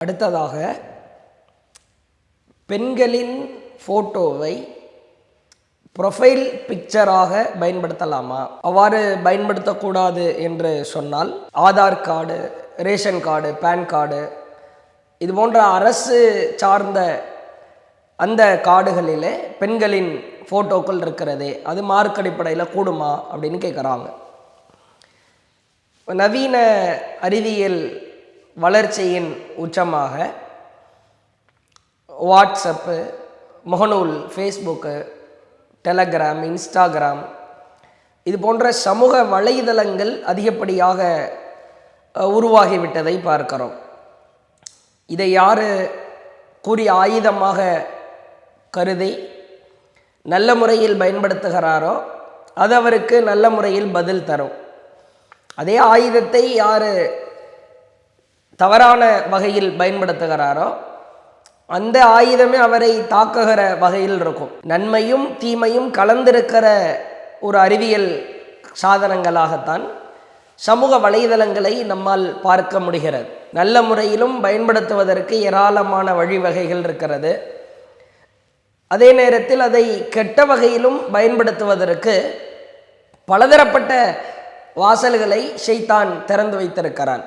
அடுத்ததாக பெண்களின் ஃபோட்டோவை ப்ரொஃபைல் பிக்சராக பயன்படுத்தலாமா? அவ்வாறு பயன்படுத்தக்கூடாது என்று சொன்னால் Aadhaar card ration card pan card இது போன்ற அரசு சார்ந்த அந்த கார்டுகளிலே பெண்களின் ஃபோட்டோக்கள் இருக்கிறதே அது மார்க் அடிப்படையில் கூடுமா அப்படின்னு கேட்குறாங்க நவீன அறிவியல் வளர்ச்சியின் உச்சமாக வாட்ஸ்அப்பு முகநூல் ஃபேஸ்புக்கு டெலகிராம் இன்ஸ்டாகிராம் இது போன்ற சமூக வலைதளங்கள் அதிகப்படியாக உருவாகிவிட்டதை பார்க்கிறோம். இதை யார் கூறிய ஆயுதமாக கருதி நல்ல முறையில் பயன்படுத்துகிறாரோ அது அவருக்கு நல்ல முறையில் பதில் தரும். அதே ஆயுதத்தை யார் தவறான வகையில் பயன்படுத்துகிறாரோ அந்த ஆயுதமே அவரை தாக்குகிற வகையில் இருக்கும். நன்மையும் தீமையும் கலந்திருக்கிற ஒரு அறிவியல் சாதனங்களாகத்தான் சமூக வலைதளங்களை நம்மால் பார்க்க முடிகிறது. நல்ல முறையிலும் பயன்படுத்துவதற்கு ஏராளமான வழிவகைகள் இருக்கிறது. அதே நேரத்தில் அதை கெட்ட வகையிலும் பயன்படுத்துவதற்கு பலதரப்பட்ட வாசல்களை ஷைத்தான் திறந்து வைத்திருக்கிறான்.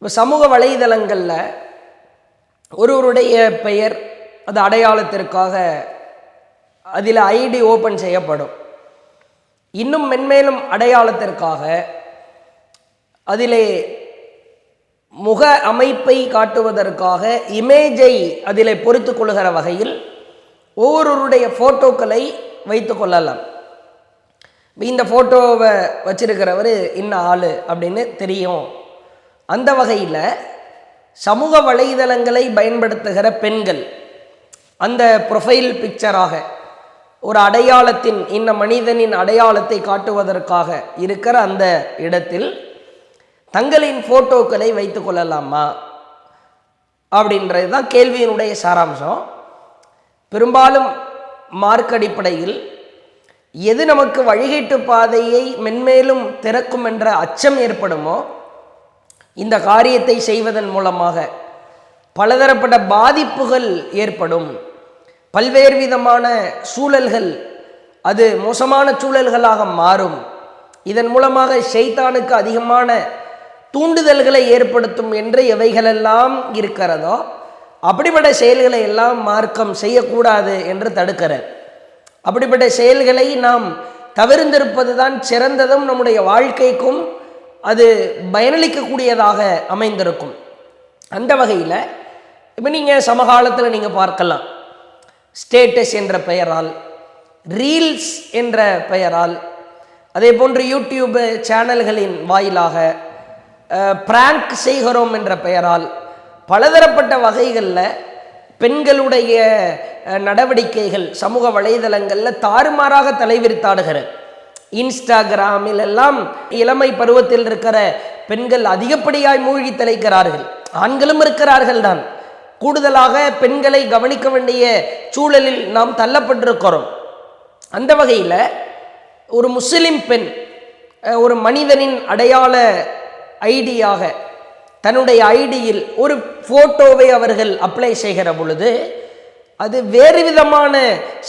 இப்போ சமூக வலைதளங்களில் ஒருவருடைய பெயர் அது அடையாளத்திற்காக அதில் ஐடி ஓப்பன் செய்யப்படும். இன்னும் மென்மேலும் அடையாளத்திற்காக அதிலே முக அமைப்பை காட்டுவதற்காக இமேஜை அதிலே பொறித்து கொள்கிற வகையில் ஒவ்வொருவருடைய ஃபோட்டோக்களை வைத்து கொள்ளலாம். இந்த ஃபோட்டோவை வச்சிருக்கிறவர் இன்ன ஆள் அப்படின்னு தெரியும். அந்த வகையில் சமூக வலைதளங்களை பயன்படுத்துகிற பெண்கள் அந்த ப்ரொஃபைல் பிக்சராக ஒரு அடையாளத்தின் இந்த மனிதனின் அடையாளத்தை காட்டுவதற்காக இருக்கிற அந்த இடத்தில் தங்களின் ஃபோட்டோக்களை வைத்து கொள்ளலாமா? அப்படின்றது தான் கேள்வியினுடைய சாராம்சம். பெரும்பாலும் மார்க் அடிப்படையில் எது நமக்கு வழிகேட்டு பாதையை மென்மேலும் திறக்கும் என்ற அச்சம் ஏற்படுமோ இந்த காரியத்தை செய்வதன் மூலமாக பலதரப்பட்ட பாதிப்புகள் ஏற்படும். பல்வேறு விதமான சூழல்கள் அது மோசமான சூழல்களாக மாறும். இதன் மூலமாக ஷைத்தானுக்கு அதிகமான தூண்டுதல்களை ஏற்படுத்தும் என்று எவைகளெல்லாம் இருக்கிறதோ அப்படிப்பட்ட செயல்களை எல்லாம் மார்க்கம் செய்யக்கூடாது என்று தடுக்கிறார் அப்படிப்பட்ட செயல்களை நாம் தவிர்ந்திருப்பது தான் சிறந்ததும் நம்முடைய வாழ்க்கைக்கும் அது பயனளிக்கக்கூடியதாக அமைந்திருக்கும். அந்த வகையில் இப்போ நீங்கள் சமகாலத்தில் நீங்கள் பார்க்கலாம். ஸ்டேட்டஸ் என்ற பெயரால் ரீல்ஸ் என்ற பெயரால் அதே போன்று யூடியூப் சேனல்களின் வாயிலாக பிராங்க் செய்கிறோம் என்ற பெயரால் பலதரப்பட்ட வகைகளில் பெண்களுடைய நடவடிக்கைகள் சமூக வலைதளங்களில் தாறுமாறாக தலைவிரித்தாடுகிறது. இன்ஸ்டாகிராமில் எல்லாம் இளமை பருவத்தில் இருக்கிற பெண்கள் அதிகப்படியாய் மூழ்கி தலைக்கிறார்கள். ஆண்களும் இருக்கிறார்கள் தான் கூடுதலாக பெண்களை கவனிக்க வேண்டிய சூழலில் நாம் தள்ளப்பட்டிருக்கிறோம். அந்த வகையில் ஒரு முஸ்லிம் பெண் ஒரு மனிதனின் அடையாள ஐடியாக தன்னுடைய ஐடியில் ஒரு ஃபோட்டோவை அவர்கள் அப்ளை செய்கிற பொழுது அது வேறு விதமான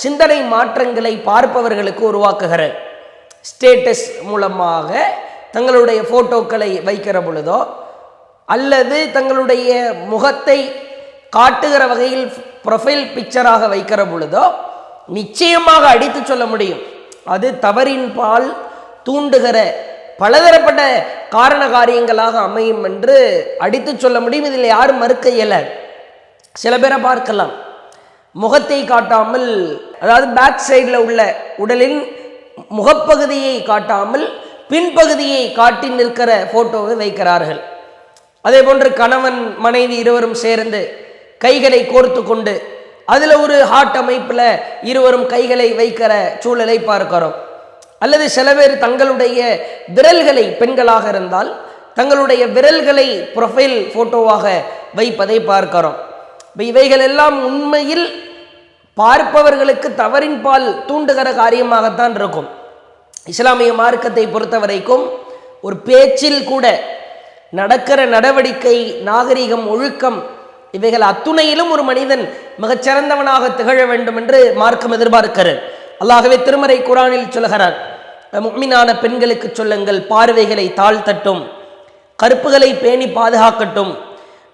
சிந்தனை மாற்றங்களை பார்ப்பவர்களுக்கு உருவாக்குகிறது. ஸ்டேட்டஸ் மூலமாக தங்களுடைய ஃபோட்டோக்களை வைக்கிற பொழுதோ அல்லது தங்களுடைய முகத்தை காட்டுகிற வகையில் ப்ரொஃபைல் பிக்சராக வைக்கிற பொழுதோ நிச்சயமாக அடித்து சொல்ல முடியும். அது தவறின் பால் தூண்டுகிற பலதரப்பட்ட காரண காரியங்களாக அமையும் என்று அடித்து சொல்ல முடியும். இதில் யாரும் மறுக்க இயலாது சில பேரை பார்க்கலாம். முகத்தை காட்டாமல் அதாவது பேக் சைடில் உள்ள உடலின் முகப்பகுதியை காட்டாமல் பின்பகுதியை காட்டி நிற்கிற ஃபோட்டோவை வைக்கிறார்கள். அதே போன்று கணவன் மனைவி இருவரும் சேர்ந்து கைகளை கோர்த்து கொண்டு அதில் ஒரு ஹார்ட் அமைப்பில் இருவரும் கைகளை வைக்கிற சூழலை பார்க்கிறோம். அல்லது சில பேர் தங்களுடைய விரல்களை பெண்களாக இருந்தால் தங்களுடைய விரல்களை ப்ரொஃபைல் ஃபோட்டோவாக வைப்பதை பார்க்கிறோம். இவைகள் எல்லாம் உண்மையில் பார்ப்பவர்களுக்கு தவறின் பால் தூண்டுகிற காரியமாகத்தான் இருக்கும். இஸ்லாமிய மார்க்கத்தை பொறுத்த வரைக்கும் ஒரு பேச்சில் கூட நடக்கிற நடவடிக்கை நாகரிகம் ஒழுக்கம் இவைகள் அத்துணையிலும் ஒரு மனிதன் மிகச்சிறந்தவனாக திகழ வேண்டும் என்று மார்க்கம் எதிர்பார்க்கிறார் அல்லாகவே திருமறை குரானில் சொல்கிறார் முக்மினான பெண்களுக்கு சொல்லுங்கள் பார்வைகளை தாழ்த்தட்டும் கருப்புகளை பேணி பாதுகாக்கட்டும்.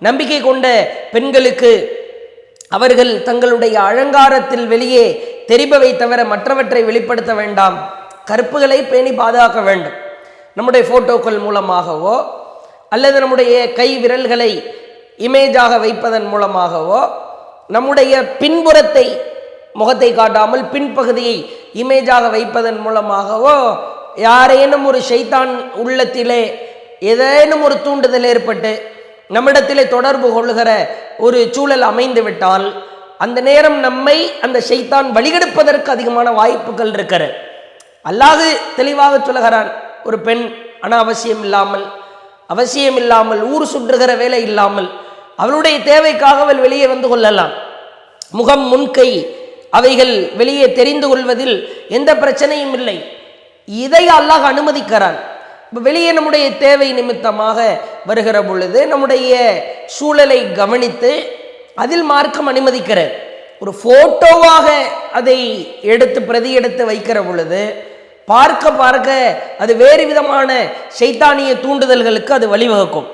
நம்பிக்கை கொண்ட பெண்களுக்கு அவர்கள் தங்களுடைய அலங்காரத்தில் வெளியே தெரிபவை தவிர மற்றவற்றை வெளிப்படுத்த வேண்டாம். கருப்புகளை பேணி பாதுகாக்க வேண்டும். நம்முடைய ஃபோட்டோக்கள் மூலமாகவோ அல்லது நம்முடைய கை விரல்களை இமேஜாக வைப்பதன் மூலமாகவோ நம்முடைய பின்புறத்தை முகத்தை காட்டாமல் பின்பகுதியை இமேஜாக வைப்பதன் மூலமாகவோ யாரேனும் ஒரு ஷைத்தான் உள்ளத்திலே ஏதேனும் ஒரு தூண்டுதல் ஏற்பட்டு நம்மிடத்திலே தொடர்பு கொள்கிற ஒரு சூழல் அமைந்து விட்டால் அந்த நேரம் நம்மை அந்த ஷைத்தான் வழிகெடுப்பதற்கு அதிகமான வாய்ப்புகள் இருக்கிறது. அல்லாது தெளிவாக சொல்லுகிறான் ஒரு பெண் அனாவசியம் இல்லாமல் அவசியம் இல்லாமல் ஊர் சுற்றுகிற வேலை இல்லாமல் அவளுடைய தேவைக்காக அவள் வெளியே வந்து கொள்ளலாம். முகம் முன்கை அவைகள் வெளியே தெரிந்து கொள்வதில் எந்த பிரச்சனையும் இல்லை. இதை அல்லாஹ் அனுமதிக்கிறான். இப்போ வெளியே நம்முடைய தேவை நிமித்தமாக வருகிற பொழுது நம்முடைய சூழலை கவனித்து அதில் மார்க்கம் அனுமதிக்கிறது. ஒரு ஃபோட்டோவாக அதை எடுத்து பிரதி எடுத்து வைக்கிற பொழுது பார்க்க பார்க்க அது வேறு விதமான சைத்தானிய தூண்டுதல்களுக்கு அது வழிவகுக்கும்.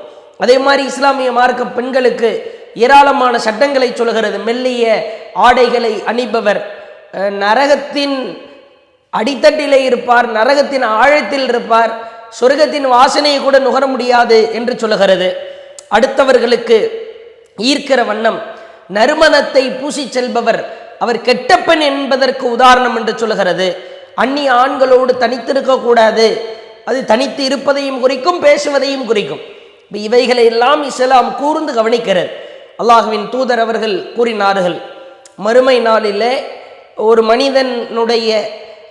அதே மாதிரி இஸ்லாமிய மார்க்க பெண்களுக்கு ஏராளமான சட்டங்களை சொல்கிறது மெல்லிய ஆடைகளை அணிபவர் நரகத்தின் அடித்தட்டிலே இருப்பார் நரகத்தின் ஆழத்தில் இருப்பார் சொர்க்கத்தின் வாசனையை கூட நுகர முடியாது என்று சொல்லுகிறது. அடுத்தவர்களுக்கு ஈர்க்கிற வண்ணம் நறுமணத்தை பூசி செல்பவர். அவர் கெட்ட பெண் என்பதற்கு உதாரணம் என்று சொல்லுகிறது. அந்நிய ஆண்களோடு தனித்திருக்கக்கூடாது அது தனித்து இருப்பதையும் குறிக்கும் பேசுவதையும் குறிக்கும். இவைகளை எல்லாம் இஸ்லாம் கூர்ந்து கவனிக்கிறது. அல்லாஹுவின் தூதர் அவர்கள் கூறினார்கள் மறுமை நாளிலே ஒரு மனிதனுடைய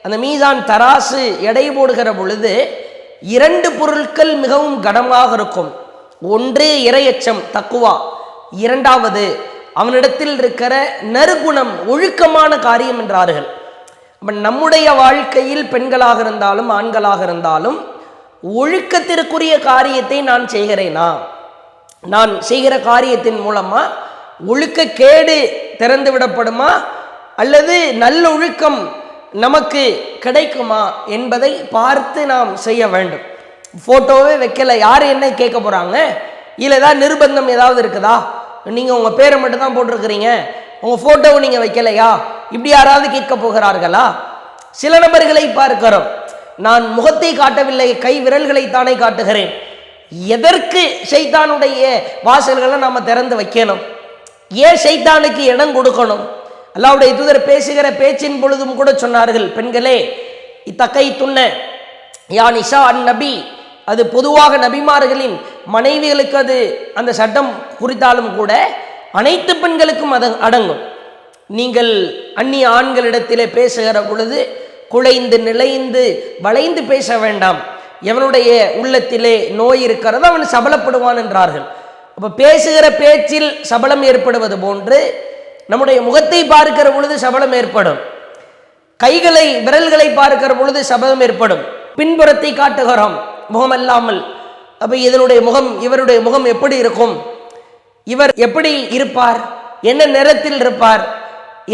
அந்த மீதான் தராசு எடை போடுகிற பொழுது இரண்டு பொருட்கள் மிகவும் கனமாக இருக்கும். ஒன்று இரையச்சம் தக்குவா. இரண்டாவது அவனிடத்தில் இருக்கிற நறுகுணம் ஒழுக்கமான காரியம் என்றார்கள். அப்போ நம்முடைய வாழ்க்கையில் பெண்களாக இருந்தாலும் ஆண்களாக இருந்தாலும் ஒழுக்கத்திற்குரிய காரியத்தை நான் செய்கிறேனா? நான் செய்கிற காரியத்தின் மூலமா ஒழுக்க கேடு திறந்து விடப்படுமா? அல்லது நல்ல ஒழுக்கம் நமக்கு கிடைக்குமா என்பதை பார்த்து நாம் செய்ய வேண்டும். ஃபோட்டோவே வைக்கல. யார் என்ன கேட்க போகிறாங்க இல்லை ஏதாவது நிர்பந்தம் ஏதாவது இருக்குதா? நீங்கள் உங்கள் பேரை மட்டும் தான் போட்டிருக்கிறீங்க. உங்கள் ஃபோட்டோவை நீங்கள் வைக்கலையா? இப்படி யாராவது கேட்க போகிறார்களா? சில நபர்களை பார்க்கிறோம். நான் முகத்தை காட்டவில்லை கை விரல்களை தானே காட்டுகிறேன். எதற்கு சைத்தானுடைய வாசல்களை நாம் திறந்து வைக்கணும்? ஏன் சைத்தானுக்கு இடம் கொடுக்கணும்? அல்லாவுடைய தூதர் பேசுகிற பேச்சின் பொழுதும் கூட சொன்னார்கள் பெண்களே இத்தக்கை துண்ண யா நிஷா அன் நபி அது பொதுவாக நபிமார்களின் மனைவிகளுக்கு அது அந்த சட்டம் குறித்தாலும் கூட அனைத்து பெண்களுக்கும் அது அடங்கும். நீங்கள் அந்நிய ஆண்களிடத்திலே பேசுகிற பொழுது குலைந்து நிலைந்து வளைந்து பேச வேண்டாம். எவனுடைய உள்ளத்திலே நோய் இருக்கிறதோ அவன் சபலப்படுவான் என்றார்கள். அப்போ பேசுகிற பேச்சில் சபலம் ஏற்படுவது போன்று நம்முடைய முகத்தை பார்க்கிற பொழுது சபலம் ஏற்படும். கைகளை விரல்களை பார்க்கிற பொழுது சபலம் ஏற்படும். பின்புறத்தை காட்டுகிறோம். முகம் அல்லாமல் இதனுடைய முகம் இவருடைய முகம் எப்படி இருக்கும்? இவர் எப்படி இருப்பார்? என்ன நிறத்தில் இருப்பார்?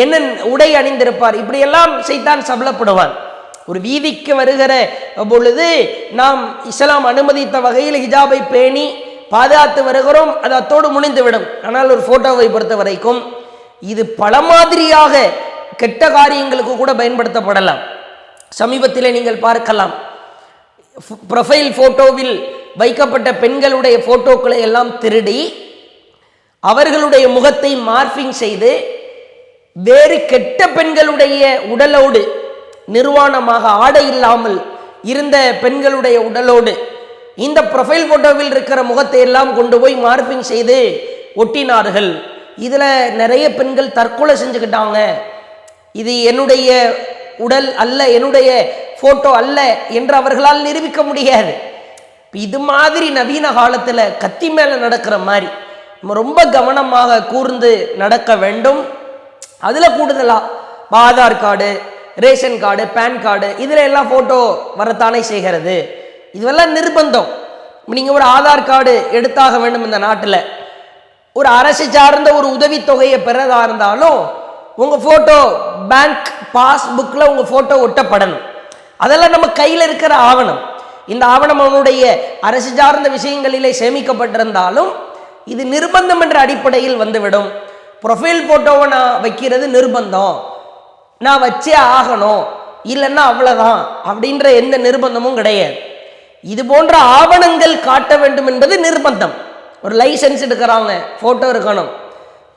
என்ன உடை அணிந்திருப்பார்? இப்படியெல்லாம் செய்தான் சபலப்படுவான். ஒரு வீதிக்கு வருகிற பொழுது நாம் இஸ்லாம் அனுமதித்த வகையில் ஹிஜாபை பேணி பாதுகாத்து வருகிறோம். அது அத்தோடு முடிந்துவிடும். ஆனால் ஒரு போட்டோவை பொறுத்த வரைக்கும் இது பல மாதிரியாக கெட்ட காரியங்களுக்கு கூட பயன்படுத்தப்படலாம். சமீபத்தில் நீங்கள் பார்க்கலாம். ப்ரொஃபைல் போட்டோவில் வைக்கப்பட்ட பெண்களுடைய போட்டோக்களை எல்லாம் திருடி அவர்களுடைய முகத்தை மார்பிங் செய்து வேறு கெட்ட பெண்களுடைய உடலோடு நிர்வாணமாக ஆடை இல்லாமல் இருந்த பெண்களுடைய உடலோடு இந்த ப்ரொஃபைல் போட்டோவில் இருக்கிற முகத்தை எல்லாம் கொண்டு போய் மார்பிங் செய்து ஒட்டினார்கள். இதில் நிறைய பெண்கள் தற்கொலை செஞ்சுக்கிட்டாங்க. இது என்னுடைய உடல் அல்ல என்னுடைய ஃபோட்டோ அல்ல என்று அவர்களால் நிரூபிக்க முடியாது. இது மாதிரி நவீன காலத்தில் கத்தி மேலே நடக்கிற மாதிரி ரொம்ப கவனமாக கூர்ந்து நடக்க வேண்டும். அதில் கூடுதலாக Aadhaar card ration card pan card இதில் எல்லாம் ஃபோட்டோ வரத்தானே செய்கிறது. இதுவெல்லாம் நிர்பந்தம். நீங்கள் ஒரு ஆதார் கார்டு எடுத்தாக வேண்டும் இந்த நாட்டில். ஒரு அரசு சார்ந்த ஒரு உதவித்தொகையை பெறதா இருந்தாலும் உங்கள் ஃபோட்டோ பேங்க் பாஸ்புக்கில் உங்கள் ஃபோட்டோ ஒட்டப்படணும். அதெல்லாம் நம்ம கையில் இருக்கிற ஆவணம். இந்த ஆவணம் அவனுடைய அரசு சார்ந்த விஷயங்களிலே சேமிக்கப்பட்டிருந்தாலும் இது நிர்பந்தம் என்ற அடிப்படையில் வந்துவிடும். ப்ரொஃபைல் ஃபோட்டோவை நான் வைக்கிறது நிர்பந்தம். நான் வச்சே ஆகணும். இல்லைன்னா அவ்வளோதான் அப்படின்ற எந்த நிர்பந்தமும் கிடையாது. இது போன்ற ஆவணங்கள் காட்ட வேண்டும் என்பது நிர்பந்தம். ஒரு லைசன்ஸ் எடுக்கிறாங்க ஃபோட்டோ இருக்கணும்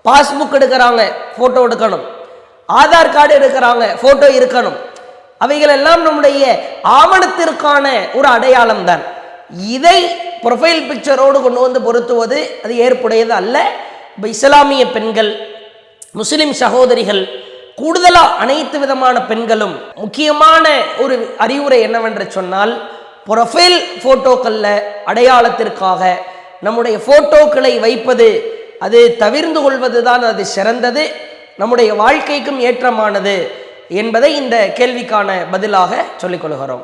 பாஸ்புக் எடுக்கிறாங்க ஃபோட்டோ எடுக்கணும். ஆதார் கார்டு எடுக்கிறாங்க ஃபோட்டோ இருக்கணும். அவைகள் எல்லாம் நம்முடைய ஆவணத்திற்கான ஒரு அடையாளம் தான் இதை ப்ரொஃபைல் பிக்சரோடு கொண்டு வந்து பொருத்துவது அது ஏற்புடையது அல்ல. இப்போ இஸ்லாமிய பெண்கள் முஸ்லிம் சகோதரிகள் கூடுதலாக அனைத்து விதமான பெண்களும் முக்கியமான ஒரு அறிவுரை என்னவென்று சொன்னால் ப்ரொஃபைல் ஃபோட்டோக்களில் அடையாளத்திற்காக நம்முடைய ஃபோட்டோக்களை வைப்பது அது தவிர்ந்து கொள்வது தான் அது சிறந்தது நம்முடைய வாழ்க்கைக்கும் ஏற்றமானது என்பதை இந்த கேள்விக்கான பதிலாக சொல்லிக் கொள்கிறோம்.